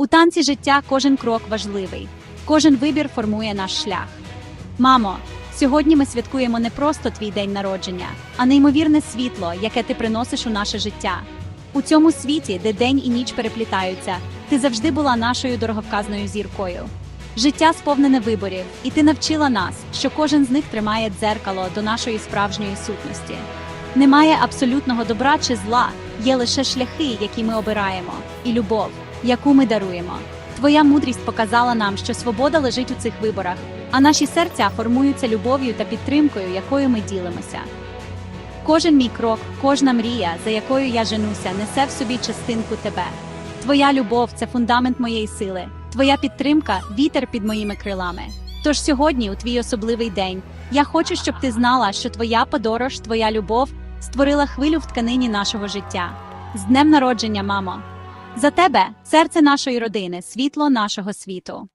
У танці життя кожен крок важливий, кожен вибір формує наш шлях. Мамо, сьогодні ми святкуємо не просто твій день народження, а неймовірне світло, яке ти приносиш у наше життя. У цьому світі, де день і ніч переплітаються, ти завжди була нашою дороговказною зіркою. Життя сповнене виборів, і ти навчила нас, що кожен з них тримає дзеркало до нашої справжньої сутності. Немає абсолютного добра чи зла, є лише шляхи, які ми обираємо, і любов, яку ми даруємо. Твоя мудрість показала нам, що свобода лежить у цих виборах, а наші серця формуються любов'ю та підтримкою, якою ми ділимося. Кожен мій крок, кожна мрія, за якою я женуся, несе в собі частинку тебе. Твоя любов це фундамент моєї сили, твоя підтримка вітер під моїми крилами. Тож сьогодні, у твій особливий день, я хочу, щоб ти знала, що твоя подорож, твоя любов створила хвилю в тканині нашого життя. З днем народження, мамо! За тебе серце нашої родини, світло нашого світу.